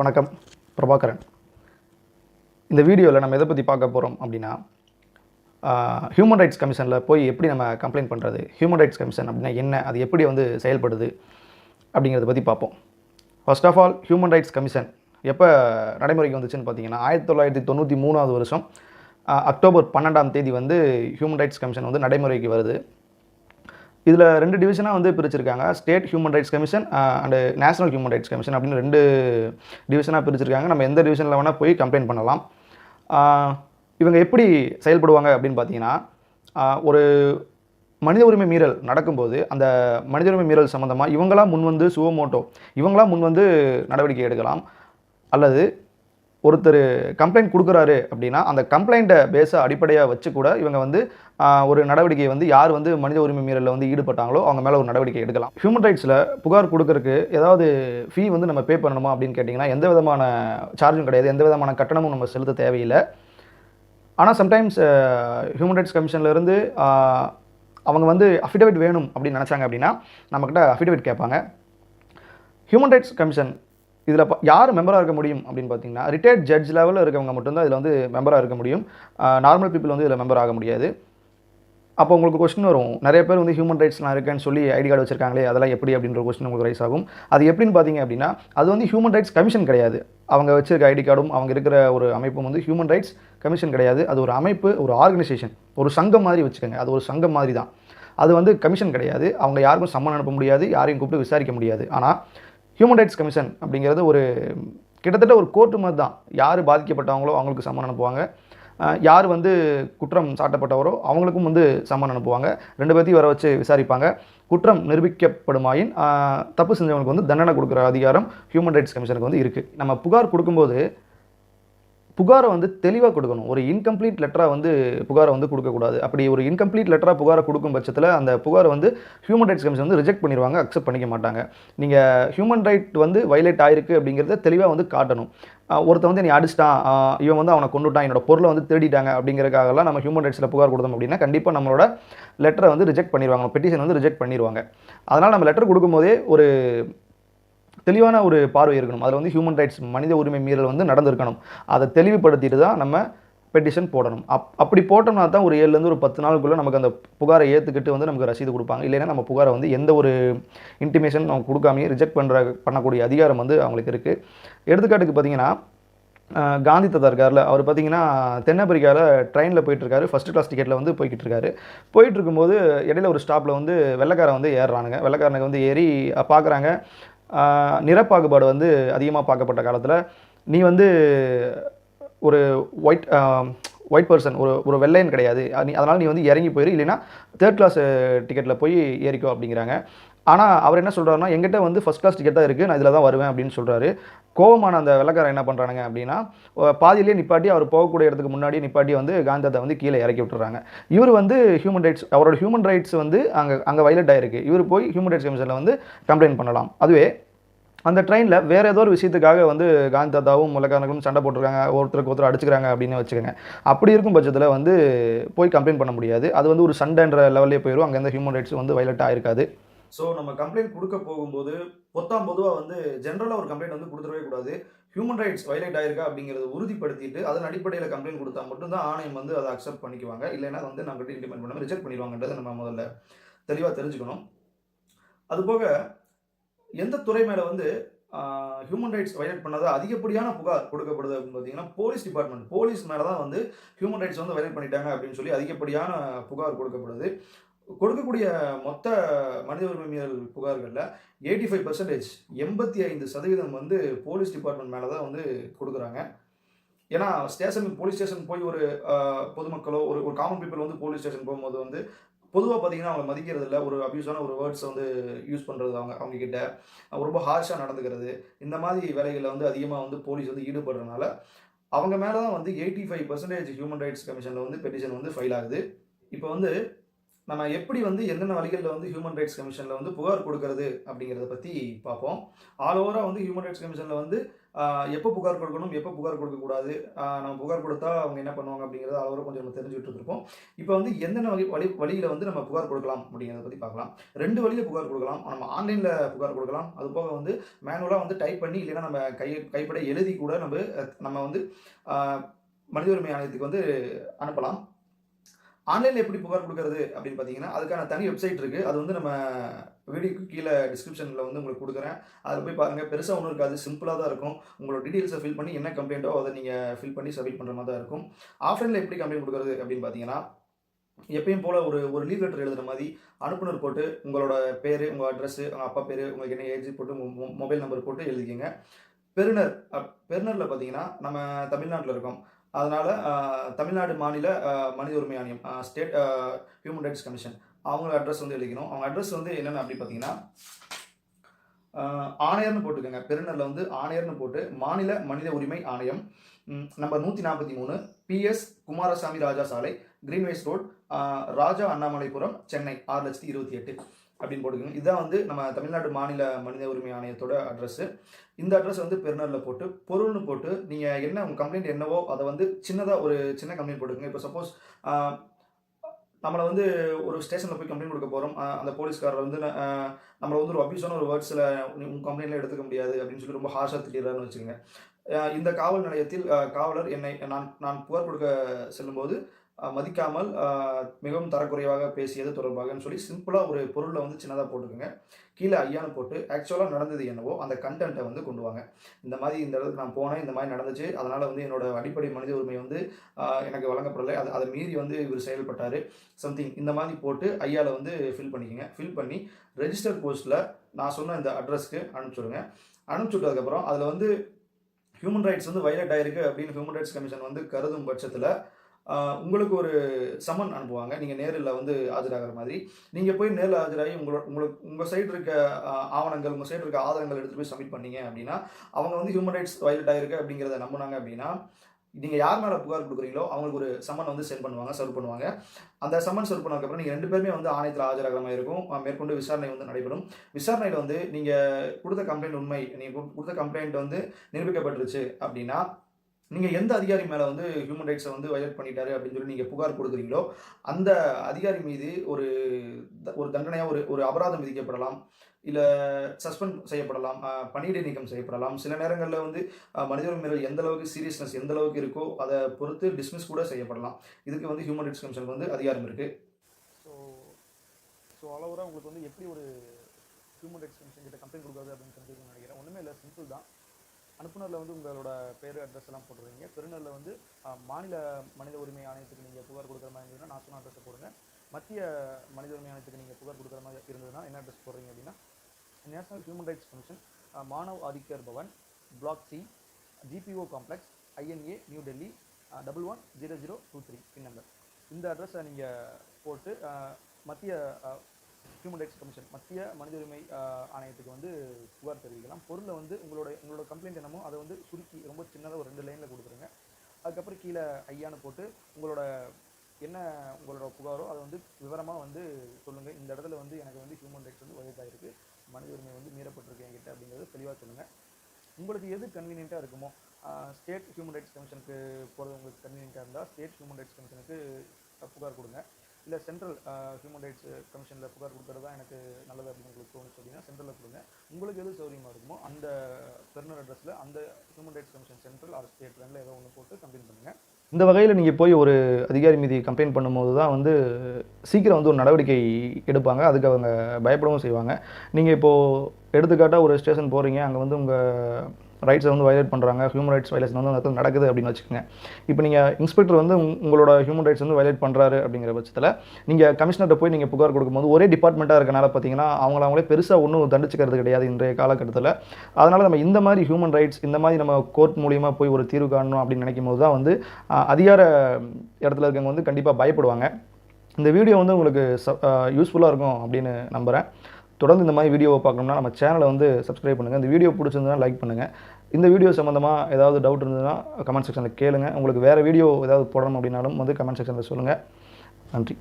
வணக்கம் பிரபாகரன். இந்த வீடியோவில் நம்ம எதை பற்றி பார்க்க போகிறோம் அப்படின்னா ஹியூமன் ரைட்ஸ் கமிஷனில் போய் எப்படி நம்ம கம்ப்ளைண்ட் பண்ணுறது ஹியூமன் ரைட்ஸ் கமிஷன் அப்படின்னா என்ன அது எப்படி வந்து செயல்படுது அப்படிங்கிறத பற்றி பார்ப்போம். First of all human rights commission எப்போ நடைமுறைக்கு வந்துச்சுன்னு பார்த்தீங்கன்னா ஆயிரத்தி தொள்ளாயிரத்தி தொண்ணூற்றி மூணாவது வருஷம் அக்டோபர் பன்னெண்டாம் தேதி வந்து ஹியூமன் ரைட்ஸ் கமிஷன் வந்து நடைமுறைக்கு வருது. இதில் ரெண்டு டிவிஷனாக வந்து பிரிச்சிருக்காங்க. State human rights commission and national human rights commission அப்படின்னு ரெண்டு டிவிஷனாக பிரிச்சிருக்காங்க. நம்ம எந்த டிவிஷனில் வேணால் போய் கம்ப்ளைண்ட் பண்ணலாம். இவங்க எப்படி செயல்படுவாங்க அப்படின்னு பார்த்தீங்கன்னா ஒரு மனித உரிமை மீறல் நடக்கும்போது அந்த மனித உரிமை மீறல் சம்மந்தமாக இவங்களாம் முன் வந்து சுவமோட்டோ இவங்களா முன் வந்து நடவடிக்கை எடுக்கலாம். அல்லது ஒருத்தர் கம்ப்ளைண்ட் கொடுக்குறாரு அப்படின்னா அந்த கம்ப்ளைண்ட்டை பேஸாக அடிப்படையாக வச்சு கூட இவங்க வந்து ஒரு நடவடிக்கையை வந்து யார் வந்து மனித உரிமை மீறலில் வந்து ஈடுபட்டாங்களோ அவங்க மேலே ஒரு நடவடிக்கை எடுக்கலாம். ஹியூமன் ரைட்ஸில் புகார் கொடுக்கறக்கு ஏதாவது ஃபீ வந்து நம்ம பே பண்ணணுமா அப்படின்னு கேட்டிங்கன்னா எந்த விதமான சார்ஜும் கிடையாது. எந்த விதமான கட்டணமும் நம்ம செலுத்த தேவையில்லை. ஆனால் சம்டைம்ஸ் ஹியூமன் ரைட்ஸ் கமிஷன்லேருந்து அவங்க வந்து அஃபிடவிட் வேணும் அப்படின்னு நினச்சாங்க அப்படின்னா நம்மக்கிட்ட அஃபிடவிட் கேட்பாங்க. ஹியூமன் ரைட்ஸ் கமிஷன் இதில் யார் மெம்பராக இருக்க முடியும் அப்படின்னு பார்த்தீங்கன்னா ரிட்டையர்ட் ஜட்ஜ் லெவலில் இருக்கவங்க மட்டும்தான் இதில் வந்து மெம்பராக இருக்க முடியும். நார்மல் பீப்புள் வந்து இதில் மெம்பர் ஆக முடியாது. அப்போ உங்களுக்கு கொஸ்டின் வரும். நிறைய பேர் வந்து ஹியூமன் ரைட்ஸ்லாம் இருக்கேன்னு சொல்லி ஐடி கார்டு வச்சிருக்காங்களே அதெல்லாம் எப்படி அப்படின்ற கொஸ்டின் உங்களுக்கு ரைஸ் ஆகும். அது எப்படின்னு பார்த்தீங்க அப்படின்னா அது வந்து ஹியூமன் ரைட்ஸ் கமிஷன் கிடையாது. அவங்க வச்சிருக்க ஐடி கார்டும் அவங்க இருக்கிற ஒரு அமைப்பும் வந்து ஹியூமன் ரைட்ஸ் கமிஷன் கிடையாது. அது ஒரு அமைப்பு ஒரு ஆர்கனைசேஷன் ஒரு சங்கம் மாதிரி வச்சுக்கோங்க. அது ஒரு சங்கம் மாதிரி தான் அது வந்து கமிஷன் கிடையாது. அவங்க யாருக்கும் சம்மன் அனுப்ப முடியாது. யாரையும் கூப்பிட்டு விசாரிக்க முடியாது. ஆனால் ஹியூமன் ரைட்ஸ் கமிஷன் அப்படிங்கிறது ஒரு கிட்டத்தட்ட ஒரு கோர்ட்டு மாதிரி தான். யார் பாதிக்கப்பட்டவங்களோ அவங்களுக்கு சம்மன் அனுப்புவாங்க. யார் வந்து குற்றம் சாட்டப்பட்டவரோ அவங்களுக்கும் வந்து சம்மன் அனுப்புவாங்க. ரெண்டு பேர்த்தையும் வர வச்சு விசாரிப்பாங்க. குற்றம் நிரூபிக்கப்படுமாயின் தப்பு செஞ்சவங்களுக்கு வந்து தண்டனை கொடுக்குற அதிகாரம் ஹியூமன் ரைட்ஸ் கமிஷனுக்கு வந்து இருக்குது நம்ம புகார் கொடுக்கும்போது புகாரை வந்து தெளிவாக கொடுக்கணும். ஒரு இன்கம்ப்ளீட் லெட்டராக வந்து புகாரை வந்து கொடுக்கக்கூடாது. அப்படி ஒரு இன்கம்ப்ளீட் லெட்டராக புகாரை கொடுக்கும் பட்சத்தில் அந்த புகாரை வந்து ஹியூமன் ரைட்ஸ் கமிஷன் வந்து ரிஜெக்ட் பண்ணிடுவாங்க அக்செப்ட் பண்ணிக்க மாட்டாங்க. நீங்கள் ஹியூமன் ரைட் வந்து வைலேட் ஆயிருக்கு அப்படிங்கிறத தெளிவாக வந்து காட்டணும். ஒருத்தன் வந்து நீ அடிச்சிட்டான் இவன் வந்து அவனை கொண்டுட்டான் என்னோட பொருளை வந்து திருடிட்டாங்க அப்படிங்கிறதுக்காகலாம் நம்ம ஹியூமன் ரைட்ஸில் புகார் கொடுத்தோம் அப்படின்னா கண்டிப்பாக நம்மளோட லெட்டரை வந்து ரிஜெக்ட் பண்ணிடுவாங்க பெட்டிஷன் வந்து ரிஜெக்ட் பண்ணிடுவாங்க அதனால் நம்ம லெட்டர் கொடுக்கும்போதே ஒரு தெளிவான ஒரு பார்வை இருக்கணும். அதில் வந்து ஹியூமன் ரைட்ஸ் மனித உரிமை மீறல் வந்து நடந்திருக்கணும். அதை தெளிவுபடுத்திட்டு தான் நம்ம பெட்டிஷன் போடணும். அப் அப்படி போட்டோம்னா தான் ஒரு ஏழுலேருந்து ஒரு பத்து நாளுக்குள்ளே நமக்கு அந்த புகாரை ஏற்றுக்கிட்டு வந்து நமக்கு ரசீது கொடுப்பாங்க. இல்லைன்னா நம்ம புகாரை வந்து எந்த ஒரு இன்டிமேஷன் அவங்க கொடுக்காமையே ரிஜெக்ட் பண்ணுற பண்ணக்கூடிய அதிகாரம் வந்து அவங்களுக்கு இருக்குது எடுத்துக்காட்டுக்கு பார்த்தீங்கன்னா காந்தி தாத்தா இருக்கார்ல அவர் பார்த்தீங்கன்னா தென்னாப்பிரிக்காவில் ட்ரெயினில் போயிட்டுருக்காரு. ஃபஸ்ட் கிளாஸ் டிக்கெட்டில் வந்து போய்கிட்டு இருக்காரு போயிட்டு இருக்கும்போது இடையில ஒரு ஸ்டாப்பில் வந்து வெள்ளைக்காரன் வந்து ஏறுறானுங்க. வெள்ளக்காரனுக்கு வந்து ஏறி பார்க்குறாங்க நிறப்பாகுபாடு வந்து அதிகமாக பார்க்கப்பட்ட காலத்தில் நீ வந்து ஒரு ஒயிட் ஒயிட் பர்சன் ஒரு ஒரு வெள்ளையன் கிடையாது. நீ அதனால் நீ வந்து இறங்கி போயிரு. இல்லைன்னா தேர்ட் கிளாஸ் டிக்கெட்டில் போய் ஏறிக்கோ அப்படிங்கிறாங்க. ஆனால் அவர் என்ன சொல்கிறாருன்னா எங்கிட்ட வந்து ஃபஸ்ட் கிளாஸ் டிக்கெட் தான் இருக்குது நான் இதில் தான் வருவேன் அப்படின்னு சொல்கிறாரு கோவமான அந்த வெள்ளக்காரன் என்ன பண்ணுறானுங்க அப்படின்னா பாதியிலேயே நிப்பாட்டி அவர் போகக்கூடிய இடத்துக்கு முன்னாடி நிப்பாட்டி வந்து காந்தத்தை வந்து கீழே இறக்கி விட்டுறாங்க. இவர் வந்து ஹியூமன் ரைட்ஸ் அவரோட ஹியூமன் ரைட்ஸ் வந்து அங்கே அங்கே வைலட் ஆயிருக்கு. இவர் போய் ஹியூமன் ரைட்ஸ் கமிஷனில் வந்து கம்ப்ளைண்ட் பண்ணலாம். அதுவே அந்த ட்ரெயினில் வேறு ஏதோ ஒரு விஷயத்துக்காக வந்து காந்தி தாத்தாவும் முலக்காரங்களும் சண்டை போட்டிருக்காங்க. ஒருத்தருக்கு ஒருத்தர் அடிச்சுக்கிறாங்க அப்படின்னு வச்சுக்கோங்க. அப்படி இருக்கும் பட்சத்தில் வந்து போய் கம்ப்ளைண்ட் பண்ண முடியாது. அது வந்து ஒரு சண்டைன்ற லெவல்லே போயிடும் அங்கேருந்து ஹியூமன் ரைட்ஸ் வந்து வைலட்டாக இருக்காது ஸோ நம்ம கம்ப்ளைண்ட் கொடுக்க போகும்போது பொத்தாம் பொதுவாக வந்து ஜென்ரலாக ஒரு கம்ப்ளைண்ட் வந்து கொடுத்துடவே கூடாது. ஹியூமன் ரைட்ஸ் வைலேட் ஆயிருக்கா அப்படிங்கிறத உறுதிப்படுத்திட்டு அதன் அடிப்படையில் கம்ப்ளைண்ட் கொடுத்தா மட்டும்தான் ஆணையம் வந்து அதை அக்செப்ட் பண்ணிக்குவாங்க. இல்லைன்னா வந்து நம்மகிட்ட இம்ப்ளிமெண்ட் பண்ணாமல் ரிஜெக்ட் பண்ணிடுவாங்கன்றதை நம்ம முதல்ல தெளிவாக தெரிஞ்சுக்கணும். அதுபோக எந்த துறை மேலே வந்து ஹியூமன் ரைட்ஸ் வயலேட் பண்ணாத அதிகப்படியான புகார் கொடுக்கப்படுது அப்படின்னு பார்த்தீங்கன்னா போலீஸ் டிபார்ட்மெண்ட் போலீஸ் மேலே தான் வந்து ஹியூமன் ரைட்ஸ் வந்து வயலேட் பண்ணிட்டாங்க அப்படின்னு சொல்லி அதிகப்படியான புகார் கொடுக்கப்படுது. கொடுக்கக்கூடிய மொத்த மனித உரிமைகள் புகார்களில் எயிட்டி ஃபைவ் பர்சன்டேஜ் எண்பத்தி ஐந்து சதவீதம் வந்து போலீஸ் டிபார்ட்மெண்ட் மேலே தான் வந்து கொடுக்குறாங்க. ஏன்னா ஸ்டேஷன் போலீஸ் ஸ்டேஷன் போய் ஒரு பொதுமக்களோ ஒரு ஒரு காமன் பீப்புள் வந்து போலீஸ் ஸ்டேஷன் போகும்போது வந்து பொதுவாக பார்த்தீங்கன்னா அவங்க மதிக்கிறது இல்லை ஒரு அப்யூஸான ஒரு வேர்ட்ஸை வந்து யூஸ் பண்ணுறது அவங்க அவங்கக்கிட்ட ரொம்ப ஹார்ஷாக நடந்துக்கிறது. இந்த மாதிரி வேலைகளில் வந்து அதிகமாக வந்து போலீஸ் வந்து ஈடுபடுறதுனால அவங்க மேலே தான் வந்து eighty five percentage human rights கமிஷனில் வந்து பெட்டிஷன் வந்து ஃபைல் ஆகுது. இப்போ வந்து நம்ம எப்படி வந்து என்னென்ன வழிகளில் வந்து ஹியூமன் ரைட்ஸ் கமிஷனில் வந்து புகார் கொடுக்கறது அப்படிங்கிறத பற்றி பார்ப்போம். ஆல் ஓவராக வந்து ஹியூமன் ரைட்ஸ் கமிஷனில் வந்து எப்போ புகார் கொடுக்கணும் எப்போ புகார் கொடுக்கக்கூடாது நம்ம புகார் கொடுத்தா அவங்க என்ன பண்ணுவாங்க அப்படிங்கிறத ஆல் ஓவராக கொஞ்சம் நம்ம தெரிஞ்சுக்கிட்டு இருக்கோம் இப்போ வந்து எந்தெந்த வழி வழி வழியில் வந்து நம்ம புகார் கொடுக்கலாம் அப்படிங்கிறத பற்றி பார்க்கலாம். ரெண்டு வழியில் புகார் கொடுக்கலாம். நம்ம ஆன்லைனில் புகார் கொடுக்கலாம். அது போக வந்து மேனுவலாக வந்து டைப் பண்ணி இல்லைன்னா நம்ம கை கைப்பட எழுதி கூட நம்ம நம்ம வந்து மனித உரிமை ஆணையத்துக்கு வந்து அனுப்பலாம். ஆன்லைனில் எப்படி புகார் கொடுக்கறது அப்படின்னு பார்த்தீங்கன்னா அதுக்கான தனி வெப்சைட் இருக்குது அது வந்து நம்ம வீடியோக்கு கீழே டிஸ்கிரிப்ஷனில் வந்து உங்களுக்கு கொடுக்குறேன். அதில் போய் பாருங்கள் பெருசாக ஒன்றும் இருக்காது. சிம்பிளாக தான் இருக்கும். உங்களோட டீட்டெயில்ஸை ஃபில் பண்ணி என்ன கம்ப்ளைண்ட்டோ அதை நீங்கள் ஃபில் பண்ணி சப்மிட் பண்ணுற மாதிரி தான் இருக்கும். ஆஃப்லைனில் எப்படி கம்ப்ளைண்ட் கொடுக்குறது அப்படின்னு பார்த்தீங்கன்னா எப்பயும் போல் ஒரு ஒரு லீவ் லெட்டர் எழுதுகிற மாதிரி அனுப்புனர் போட்டு உங்களோட பேர் உங்கள் அட்ரஸ் உங்கள் அப்பா பேர் உங்களுக்கு என்ன ஏஜ் போட்டு உங்கள் மொபைல் நம்பர் போட்டு எழுதிக்கிங்க. பெருநர் அப்- பார்த்தீங்கன்னா நம்ம தமிழ்நாட்டில் இருக்கோம். அதனால் தமிழ்நாடு மாநில மனித உரிமை ஆணையம் ஸ்டேட் ஹியூமன் ரைட்ஸ் கமிஷன் அவங்களோட அட்ரஸ் வந்து எழுதிக்கணும். அவங்க அட்ரஸ் வந்து என்னென்ன அப்படி பார்த்தீங்கன்னா ஆணையர்னு போட்டுக்கோங்க. பெருநரில் வந்து ஆணையர்னு போட்டு மாநில மனித உரிமை ஆணையம் நம்பர் நூற்றி நாற்பத்தி மூணு பிஎஸ் குமாரசாமி ராஜா சாலை கிரீன்வேஸ் ரோட் ராஜா அண்ணாமலைபுரம் சென்னை ஆறு லட்சத்தி இருபத்தி எட்டு. அப்படின்னு போட்டுக்கோங்க. இதுதான் வந்து நம்ம தமிழ்நாடு மாநில மனித உரிமை ஆணையத்தோட அட்ரஸ் இந்த அட்ரஸ் வந்து பெருநரில் போட்டு பொருள்னு போட்டு நீங்கள் என்ன உங்கள் கம்ப்ளைண்ட் என்னவோ அதை வந்து சின்னதாக ஒரு சின்ன கம்ப்ளைண்ட் போட்டுக்கோங்க. இப்போ சப்போஸ் நம்மளை வந்து ஒரு ஸ்டேஷனில் போய் கம்ப்ளைண்ட் கொடுக்க போகிறோம் அந்த போலீஸ்காரர் வந்து நம்மளை வந்து ஒரு அபியூஸான ஒரு வேர்ட்ஸில் உங்கள் கம்ப்ளைண்ட்லாம் எடுத்துக்க முடியாது அப்படின்னு சொல்லி ரொம்ப ஹார்ஷாக திட்டிடுறாருன்னு வச்சுக்கோங்க. இந்த காவல் நிலையத்தில் காவலர் என்னை நான் நான் புகார் கொடுக்க செல்லும்போது மதிக்காமல் மிகவும் தரக்குறைவாக பேசியது தொடர்பாகன்னு சொல்லி சிம்பிளாக ஒரு பொருளை வந்து சின்னதாக போட்டுக்கோங்க. கீழே ஐயான்னு போட்டு ஆக்சுவலாக நடந்தது என்னவோ அந்த கண்டென்ட்டை வந்து கொண்டு வாங்க. இந்த மாதிரி இந்த இடத்துக்கு நான் போனேன் இந்த மாதிரி நடந்துச்சு. அதனால் வந்து என்னோட அடிப்படை மனித உரிமை வந்து எனக்கு வழங்கப்படலை. அது அதை மீறி வந்து இவர் செயல்பட்டார். சம்திங் இந்த மாதிரி போட்டு ஐயாவில் வந்து ஃபில் பண்ணிக்கோங்க. ஃபில் பண்ணி ரெஜிஸ்டர் போஸ்ட்டில் நான் சொன்ன இந்த அட்ரஸ்க்கு அனுப்பிச்சுடுங்க அனுப்பிச்சுட்டதுக்கப்புறம் அதில் வந்து ஹியூமன் ரைட்ஸ் வந்து வயலட் ஆயிருக்கு அப்படின்னு ஹியூமன் ரைட்ஸ் கமிஷன் வந்து கருதும் பட்சத்தில் உங்களுக்கு ஒரு சம்மன் அனுப்புவாங்க. நீங்கள் நேரில் வந்து ஆஜராகிற மாதிரி. நீங்கள் போய் நேரில் ஆஜராகி உங்களோட உங்களுக்கு உங்கள் சைடு இருக்க ஆவணங்கள் உங்கள் சைடு இருக்க ஆதாரங்கள் எடுத்துகிட்டு போய் சப்மிட் பண்ணீங்க அப்படின்னா அவங்க வந்து ஹியூமன் ரைட்ஸ் வயலட் ஆகிருக்கு அப்படிங்கிறத நம்பினாங்க அப்படின்னா நீங்கள் யார் மேலே புகார் கொடுக்குறீங்களோ அவங்களுக்கு ஒரு சம்மன் வந்து சென்ட் பண்ணுவாங்க சர்வ் பண்ணுவாங்க. அந்த சம்மன் சர்வ் பண்ணதுக்கப்புறம் நீங்கள் ரெண்டு பேருமே வந்து ஆணையத்தில் ஆஜராகிற மாதிரி இருக்கும். மேற்கொண்டு விசாரணை வந்து நடைபெறும். விசாரணையில் வந்து நீங்கள் கொடுத்த கம்ப்ளைண்ட் உண்மை நீங்கள் கொடுத்த கம்ப்ளைண்ட் வந்து நிரூபிக்கப்பட்டுருச்சு அப்படின்னா நீங்கள் எந்த அதிகாரி மேலே வந்து ஹியூமன் ரைட்ஸை வந்து வயலேட் பண்ணிட்டாரு அப்படின்னு சொல்லி நீங்கள் புகார் கொடுக்குறீங்களோ அந்த அதிகாரி மீது ஒரு த- ஒரு தண்டனையாக ஒரு ஒரு அபராதம் விதிக்கப்படலாம். இல்லை சஸ்பெண்ட் செய்யப்படலாம். பணியிடை நீக்கம் செய்யப்படலாம். சில நேரங்களில் வந்து மனிதர்கள் மனித உரிமை மீறல் எந்த அளவுக்கு சீரியஸ்னஸ் எந்த அளவுக்கு இருக்கோ அதை பொறுத்து டிஸ்மிஸ் கூட செய்யப்படலாம். இதுக்கு வந்து ஹியூமன் ரைட்ஸ் கமிஷனுக்கு வந்து அதிகாரம் இருக்குது ஸோ ஸோ அளவுராக உங்களுக்கு வந்து எப்படி ஒரு ஹியூமன் ரைட்ஸ் கமிஷன் கிட்ட கம்ப்ளைண்ட் கொடுக்குறது அப்படின்னு சொல்லி நினைக்கிறேன் ஒன்றுமே இல்லை சிம்பிள் தான். அனுப்புனரில் வந்து உங்களோட பேர் அட்ரஸ் எல்லாம் போட்டுருவீங்க பெருநரில் வந்து மாநில மனித உரிமை ஆணையத்துக்கு நீங்கள் புகார் கொடுக்குற மாதிரி இருந்ததுன்னா நான் சொன்ன அட்ரஸை போடுங்க. மத்திய மனித உரிமை ஆணையத்துக்கு நீங்கள் புகார் கொடுக்குற மாதிரி இருந்ததுன்னா என்ன அட்ரஸ் போடுறீங்க அப்படின்னா national human rights commission Manav Adhikar Bhawan block C GPO complex INA New Delhi double one zero zero two three pin number இந்த அட்ரஸை நீங்கள் போட்டு மத்திய ஹியூமன் ரைட்ஸ் கமிஷன் மத்திய மனித உரிமை ஆணையத்துக்கு வந்து புகார் தெரிவிக்கலாம். பொருளை வந்து உங்களோட உங்களோட கம்ப்ளைண்ட் என்னமோ அதை வந்து சுருக்கி ரொம்ப சின்னதாக ஒரு ரெண்டு லைனில் கொடுத்துருங்க. அதுக்கப்புறம் கீழே ஐயான்னு போட்டு உங்களோட என்ன உங்களோட புகாரோ அதை வந்து விவரமாக வந்து சொல்லுங்கள் இந்த இடத்துல வந்து எனக்கு வந்து ஹியூமன் ரைட்ஸ் வந்து வயதாகிருக்கு மனித உரிமை வந்து மீறப்பட்டிருக்கு என்கிட்ட அப்படிங்கிறது தெளிவாக சொல்லுங்கள் உங்களுக்கு எது கன்வீனியண்ட்டாக இருக்குமோ ஸ்டேட் ஹியூமன் ரைட்ஸ் கமிஷனுக்கு போகிறது உங்களுக்கு கன்வீனியண்ட்டாக இருந்தால் ஸ்டேட் ஹியூமன் ரைட்ஸ் கமிஷனுக்கு புகார் கொடுங்க. இல்லை சென்ட்ரல் ஹியூமன் ரைட்ஸ் கமிஷனில் புகார் கொடுக்குறது தான் எனக்கு நல்லது அப்படின்னு உங்களுக்கு தோணுச்சு அப்படின்னா சென்ட்ரலில் கொடுங்க. உங்களுக்கு எது சௌரியமாக இருக்குமோ அந்த பெர்னர் அட்ரஸில் அந்த human rights commission central or state ரெண்டில் ஏதோ ஒன்று போட்டு கம்ப்ளைண்ட் பண்ணுங்கள் இந்த வகையில் நீங்கள் போய் ஒரு அதிகாரி மீது கம்ப்ளைண்ட் பண்ணும்போது தான் வந்து சீக்கிரம் வந்து ஒரு நடவடிக்கை எடுப்பாங்க. அதுக்கு அவங்க பயப்படவும் செய்வாங்க. நீங்கள் இப்போது எடுத்துக்காட்டாக ஒரு ஸ்டேஷன் போகிறீங்க அங்கே வந்து உங்கள் ரைட்ஸை வந்து வயலேட் பண்ணுறாங்க ஹியூமன் ரைட்ஸ் வயலேஷன் வந்து அந்த இடத்துல நடக்குது அப்படின்னு வச்சுக்கோங்க. இப்போ நீங்கள் இன்ஸ்பெக்டர் வந்து உங்களோட ஹியூமன் ரைட்ஸ் வந்து வயலேட் பண்ணுறாரு அப்படிங்கிற பட்சத்தில் நீங்கள் கமிஷனர்கிட்ட போய் நீங்கள் புகார் கொடுக்கும்போது ஒரே டிபார்ட்மெண்ட்டாக இருக்கனால பார்த்தீங்கன்னா அவங்கள அவங்களே பெருசாக ஒன்றும் தண்டிச்சுக்கிறது கிடையாது இன்றைய காலகட்டத்தில். அதனால் நம்ம இந்த மாதிரி ஹியூமன் ரைட்ஸ் இந்த மாதிரி நம்ம கோர்ட் மூலியமாக போய் ஒரு தீர்வு காணணும் அப்படின்னு நினைக்கும் போது தான் வந்து அதிகார இடத்துல இருக்கவங்க வந்து கண்டிப்பாக பயப்படுவாங்க. இந்த வீடியோ வந்து உங்களுக்கு யூஸ்ஃபுல்லாக இருக்கும் அப்படின்னு நம்புகிறேன் தொடர்ந்து இந்த மாதிரி வீடியோவை பார்க்கணும்னா நம்ம சேனலை வந்து சப்ஸ்கிரைப் பண்ணுங்கள் இந்த வீடியோ பிடிச்சிருந்ததுன்னா லைக் பண்ணுங்கள் இந்த வீடியோ சம்மந்தமாக ஏதாவது டவுட் இருந்ததுன்னா கமெண்ட் செக்ஷனில் கேளுங்கள் உங்களுக்கு வேறு வீடியோ ஏதாவது போடணும் அப்படின்னாலும் வந்து கமெண்ட் செக்ஷனில் சொல்லுங்கள் நன்றி.